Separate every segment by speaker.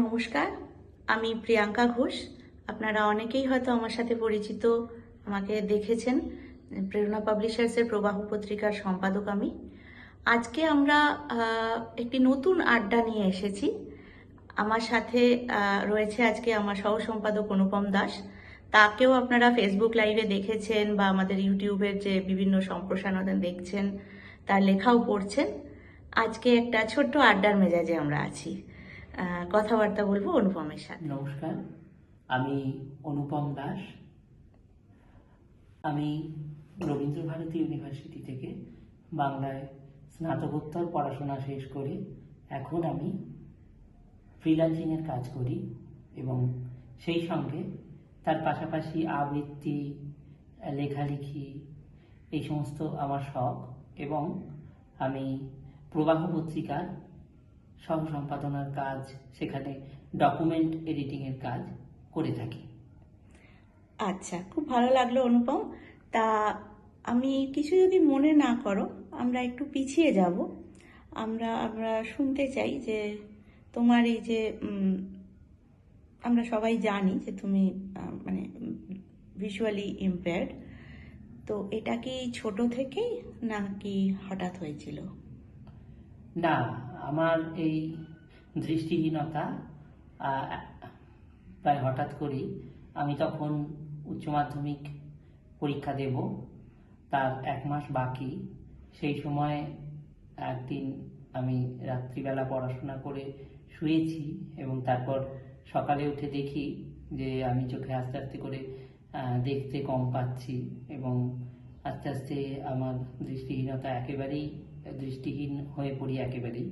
Speaker 1: নমস্কার, আমি প্রিয়াঙ্কা ঘোষ। আপনারা অনেকেই হয়তো আমার সাথে পরিচিত, আমাকে দেখেছেন, প্রেরণা পাবলিশার্সের প্রবাহ পত্রিকার সম্পাদক আমি। আজকে আমরা একটি নতুন আড্ডা নিয়ে এসেছি। আমার সাথে রয়েছে আজকে আমার সহ সম্পাদক অনুপম দাস। তাকেও আপনারা ফেসবুক লাইভে দেখেছেন বা আমাদের ইউটিউবের যে বিভিন্ন সম্প্রসারণ দেখছেন, তার লেখাও পড়ছেন। আজকে একটা ছোট্ট আড্ডার মেজাজে আমরা আছি। কথাবার্তা বলব অনুপমের সাথে।
Speaker 2: নমস্কার। আমি অনুপম দাস। আমি রবীন্দ্রভারতী ইউনিভার্সিটি থেকে বাংলায় স্নাতকোত্তর পড়াশোনা শেষ করে এখন আমি ফ্রিল্যান্সিংয়ের কাজ করি এবং সেই সঙ্গে তার পাশাপাশি আবৃত্তি, লেখালেখি, এই সমস্ত আমার শখ এবং আমি প্রবাহ পত্রিকার সহ সম্পাদনার কাজ সেখানে ডকুমেন্ট এডিটিংয়ের কাজ করে থাকি।
Speaker 1: আচ্ছা খুব ভালো লাগল অনুপম। তা আমি কিছু যদি মনে না করো আমরা একটু পিছিয়ে যাব। আমরা আমরা শুনতে চাই যে তোমার এই যে আমরা সবাই জানি যে তুমি মানে ভিজুয়ালি ইম্পেয়ার্ড তো এটা কি ছোট থেকেই নাকি হঠাৎ হয়েছিল?
Speaker 2: না আমার এই দৃষ্টিহীনতা প্রায় হঠাৎ করেই আমি তখন উচ্চ মাধ্যমিক পরীক্ষা দেব। তার এক মাস বাকি। সেই সময় একদিন আমি রাত্রিবেলা পড়াশোনা করে শুয়েছি এবং তারপর সকালে উঠে দেখি যে আমি চোখে আস্তে আস্তে করে দেখতে কম পাচ্ছি এবং আস্তে আস্তে আমার দৃষ্টিহীনতা একেবারেই, দৃষ্টিহীন হয়ে পড়ি একেবারেই।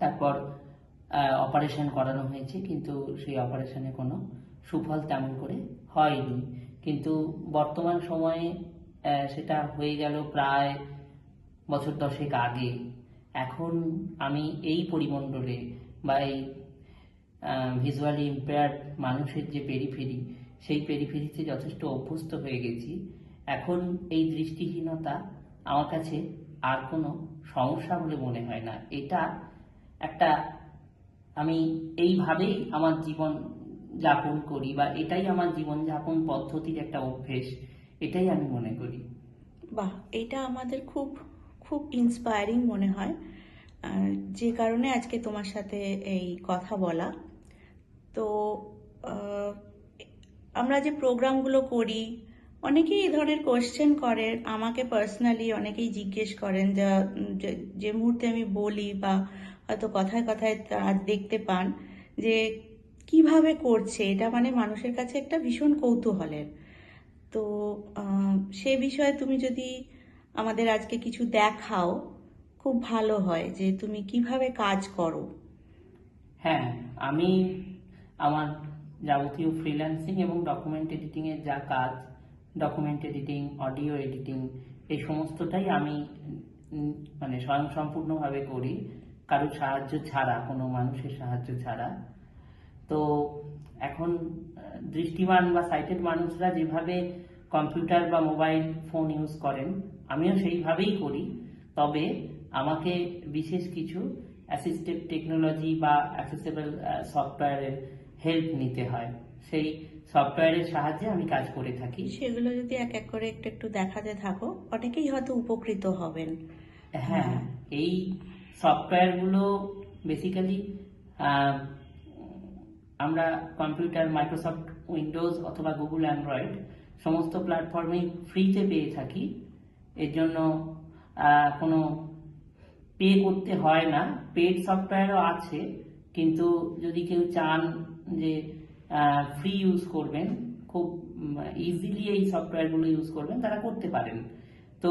Speaker 2: তারপর অপারেশন করানো হয়েছে, কিন্তু সেই অপারেশনে কোনো সুফল তেমন করে হয়নি। কিন্তু বর্তমান সময়ে সেটা হয়ে গেল প্রায় বছর দশেক আগে। এখন আমি এই পরিমণ্ডলে বা এই ভিজুয়ালি ইম্পেয়ার্ড মানুষের যে পেরিফেরি সেই পেরিফেরিতে যথেষ্ট অভ্যস্ত হয়ে গেছি। এখন এই দৃষ্টিহীনতা আমার কাছে আর কোনো সমস্যা বলে মনে হয় না। এটা একটা আমি এইভাবেই আমার জীবন যাপন করি বা এটাই আমার জীবন যাপন পদ্ধতির একটা অভ্যেস, এটাই আমি মনে করি।
Speaker 1: বাহ, এটা আমাদের খুব খুব ইন্সপায়ারিং মনে হয়। যে কারণে আজকে তোমার সাথে এই কথা বলা। তো আমরা যে প্রোগ্রামগুলো করি অনেকেই এই ধরনের কোয়েশ্চেন করেন, আমাকে পার্সোনালি অনেকেই জিজ্ঞেস করেন যা, যে- মুহূর্তে আমি বলি বা হয়তো কথায় কথায় দেখতে পান যে কীভাবে করছে, এটা মানে মানুষের কাছে একটা ভীষণ কৌতূহলের। তো সে বিষয়ে তুমি যদি আমাদের আজকে কিছু দেখাও, খুব ভালো হয় যে তুমি কীভাবে কাজ করো।
Speaker 2: হ্যাঁ আমি আমার যাবতীয় ফ্রিল্যান্সিং এবং ডকুমেন্ট এডিটিংয়ের যা কাজ ডকুমেন্ট এডিটিং অডিও এডিটিং এই সমস্তটাই আমি মানে স্বয়ং সম্পূর্ণভাবে করি কারোর সাহায্য ছাড়া, কোনো মানুষের সাহায্য ছাড়া। তো এখন দৃষ্টিমান বা সাইটেড মানুষরা যেভাবে কম্পিউটার বা মোবাইল ফোন ইউজ করেন, আমিও সেইভাবেই করি। তবে আমাকে বিশেষ কিছু অ্যাসিস্টেড টেকনোলজি বা অ্যাক্সেসেবল সফটওয়্যারের হেল্প নিতে হয়। সেই সফটওয়্যারের সাহায্যে আমি কাজ করে থাকি।
Speaker 1: সেগুলো যদি এক এক করে একটু একটু দেখাতে থাকো অনেকেই হয়তো উপকৃত হবেন।
Speaker 2: হ্যাঁ এই সফটওয়্যারগুলো বেসিক্যালি আমরা কম্পিউটার মাইক্রোসফট উইন্ডোজ অথবা গুগল অ্যান্ড্রয়েড সমস্ত প্ল্যাটফর্মেই ফ্রিতে পেয়ে থাকি। এর জন্য কোনো পে করতে হয় না। পেড সফটওয়্যারও আছে কিন্তু যদি কেউ চান যে ফ্রি ইউজ করবেন, খুব ইজিলি এই সফটওয়্যারগুলো ইউজ করবেন, তারা করতে পারেন। তো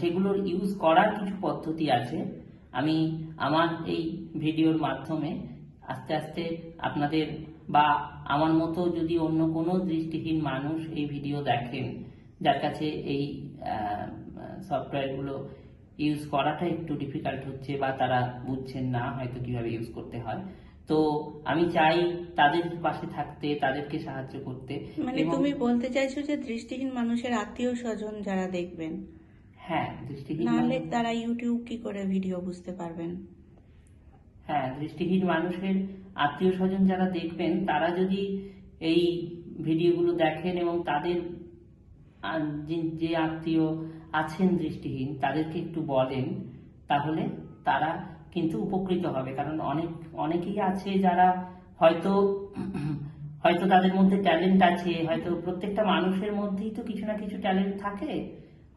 Speaker 2: সেগুলোর ইউজ করার কিছু পদ্ধতি আছে। আমি আমার এই ভিডিওর মাধ্যমে আস্তে আস্তে আপনাদের বা আমার মতো যদি অন্য কোনো দৃষ্টিহীন মানুষ এই ভিডিও দেখেন, যার কাছে এই সফটওয়্যারগুলো ইউজ করাটা একটু ডিফিকাল্ট হচ্ছে বা তারা বুঝছেন না হয়তো কীভাবে ইউজ করতে হয় তো আমি চাই তাদের পাশে থাকতে তাদেরকে সাহায্য করতে
Speaker 1: মানে তুমি বলতে চাইছো যে দৃষ্টিহীন মানুষের আত্মীয় স্বজন যারা দেখবেন।
Speaker 2: হ্যাঁ দৃষ্টিহীন
Speaker 1: নাহলে তারা ইউটিউব কি করে ভিডিও বুঝতে পারবেন?
Speaker 2: হ্যাঁ দৃষ্টিহীন মানুষের আত্মীয় স্বজন যারা দেখবেন তারা যদি এই ভিডিওগুলো দেখেন এবং তাদের যে- যে আত্মীয় আছেন দৃষ্টিহীন তাদেরকে একটু বলেন তাহলে তারা কিন্তু উপকৃত হবে। কারণ অনেক অনেকেই আছে যারা হয়তো হয়তো তাদের মধ্যে ট্যালেন্ট আছে হয়তো প্রত্যেকটা মানুষের মধ্যেই তো কিছু না কিছু ট্যালেন্ট থাকে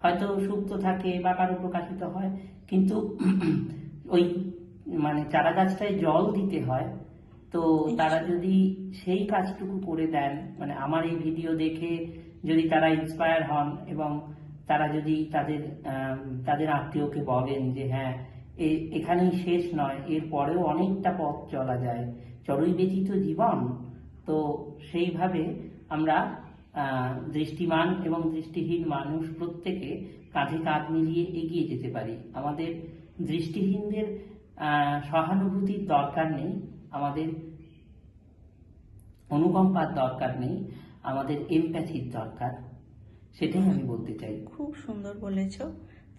Speaker 2: হয়তো সুপ্ত থাকে বা কারও প্রকাশিত হয়। কিন্তু ওই মানে চারা গাছটায় জল দিতে হয় তো তারা যদি সেই কাজটুকু করে দেন মানে আমার এই ভিডিও দেখে যদি তারা ইন্সপায়ার হন এবং তারা যদি তাদের তাদের আত্মীয়কে বলেন যে হ্যাঁ এখানেই শেষ নয়, এর পরেও অনেকটা পথ চলা যায়। চড়ুই ব্যতীত জীবন, তো সেইভাবে আমরা দৃষ্টিমান এবং দৃষ্টিহীন মানুষ প্রত্যেকে কাঁধে কাঁধ মিলিয়ে এগিয়ে যেতে পারি। আমাদের দৃষ্টিহীনদের সহানুভূতির দরকার নেই, আমাদের অনুকম্পার দরকার নেই, আমাদের এমপ্যাথির দরকার, সেটাই আমি বলতে চাই।
Speaker 1: খুব সুন্দর বলেছ।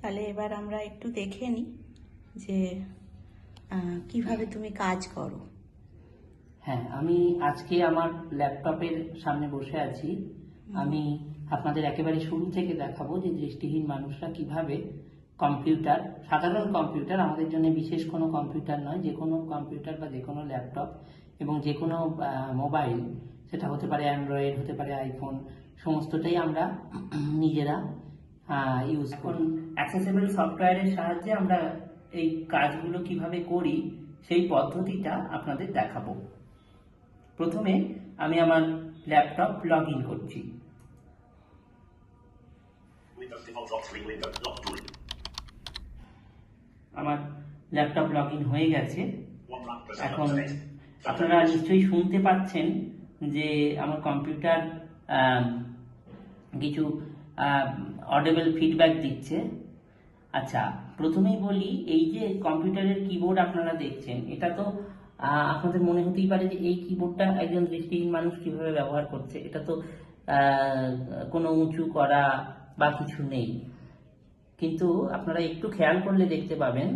Speaker 1: তাহলে এবার আমরা একটু দেখে নিই। যে কীভাবে তুমি কাজ করো?
Speaker 2: হ্যাঁ আমি আজকে আমার ল্যাপটপের সামনে বসে আছি। আমি আপনাদের একেবারে শুরু থেকে দেখাবো যে দৃষ্টিহীন মানুষরা কীভাবে কম্পিউটার সাধারণ কম্পিউটার আমাদের জন্য বিশেষ কোনো কম্পিউটার নয় যে কোনো কম্পিউটার বা যে কোনো ল্যাপটপ এবং যে কোনো মোবাইল সেটা হতে পারে অ্যান্ড্রয়েড হতে পারে আইফোন সমস্তটাই আমরা নিজেরা ইউজ করি। অ্যাক্সেসিবল সফটওয়্যারের সাহায্যে আমরা এই কাজগুলো কীভাবে করি সেই পদ্ধতিটা আপনাদের দেখাবো প্রথমে আমি আমার ল্যাপটপ লগ ইন করছি. আমার ল্যাপটপ লগ ইন হয়ে গেছে এখন. আপনারা নিশ্চয়ই শুনতে পাচ্ছেন যে আমার কম্পিউটার কিছু অডেবল ফিডব্যাক দিচ্ছে আচ্ছা প্রথমেই বলি, এই যে কম্পিউটারের কিবোর্ড আপনারা দেখছেন, এটা তো আপনাদের মনে হতেই পারে যে এই কিবোর্ডটা একজন দৃষ্টিহীন মানুষ কীভাবে ব্যবহার করছে, এটা তো কোনো উঁচু করা বা কিছু নেই। কিন্তু আপনারা একটু খেয়াল করলে দেখতে পাবেন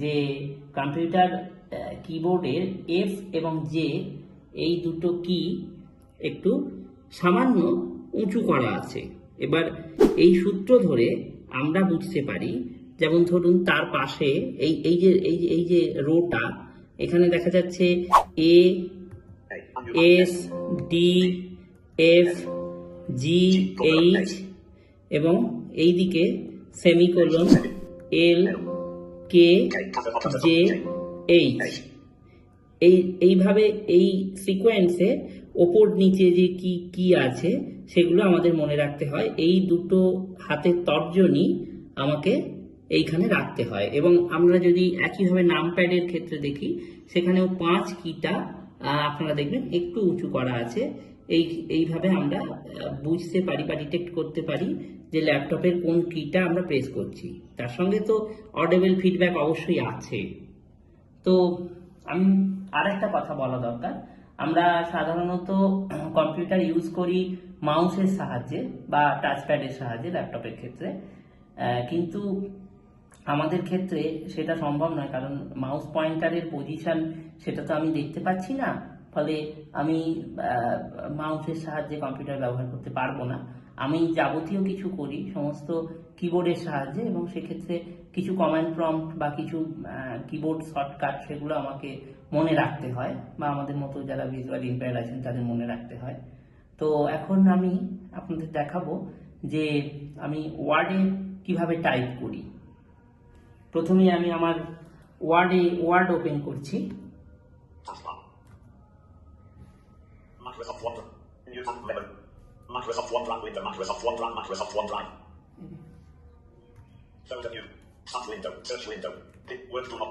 Speaker 2: যে কম্পিউটার কিবোর্ডের এফ এবং জে এই দুটো কি একটু সামান্য উঁচু করা আছে। এবার এই সূত্র ধরে আমরা বুঝতে পারি, যেমন ধরুন তার পাশে এই এই যে এই যে এই যে রোটা, এখানে দেখা যাচ্ছে A S D F G H এবং এইদিকে semicolon L K J H এই, এইভাবে এই সিকোয়েন্সে ওপর নিচে যে কি কি আছে, সেগুলো আমাদের মনে রাখতে হয়। এই দুটো হাতের তর্জনী আমাকে এইখানে রাখতে হয়। এবং আমরা যদি একইভাবে নাম প্যাডের ক্ষেত্রে দেখি, সেখানেও পাঁচ কিটা আপনারা দেখবেন একটু উঁচু করা আছে। এই, এইভাবে আমরা বুঝতে পারি বা ডিটেক্ট করতে পারি যে ল্যাপটপের কোন কিটা আমরা প্রেস করছি। তার সঙ্গে তো অডেবল ফিডব্যাক অবশ্যই আছে। তো আমি আর একটা কথা বলা দরকার। আমরা সাধারণত কম্পিউটার ইউজ করি মাউসের সাহায্যে বা টাচপ্যাডের সাহায্যে ল্যাপটপের ক্ষেত্রে। কিন্তু আমাদের ক্ষেত্রে সেটা সম্ভব নয়, কারণ মাউস পয়েন্টারের পজিশন সেটা তো আমি দেখতে পাচ্ছি না। ফলে আমি মাউসের সাহায্যে কম্পিউটার ব্যবহার করতে পারব না। আমি যাবতীয় কিছু করি, সমস্ত কিবোর্ডের সাহায্যে এবং সেক্ষেত্রে কিছু কমান্ড প্রম্পট বা কিছু কিবোর্ড শর্টকাট সেগুলো আমাকে মনে রাখতে হয় বা আমাদের মতো যারা ভিজুয়াল ইম্পেয়ার আছেন তাদের মনে রাখতে হয় তো এখন আমি আপনাদের দেখাবো যে আমি ওয়ার্ডে কীভাবে টাইপ করি প্রথমে আমি আমার ওয়ার্ডে ওয়ার্ড ওপেন করছি
Speaker 3: Taskbar. Microsoft Word. New tab 11. Microsoft OneDrive window. Microsoft OneDrive. Microsoft OneDrive. Folder new. Start window. Search window. Pick Word tool.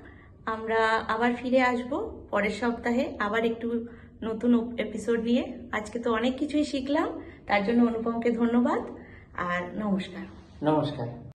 Speaker 1: আমরা আবার ফিরে আসব পরের সপ্তাহে আবার একটু নতুন এপিসোড নিয়ে। আজকে তো অনেক কিছুই শিখলাম, তার জন্য অনুপমকে ধন্যবাদ আর নমস্কার।
Speaker 2: নমস্কার।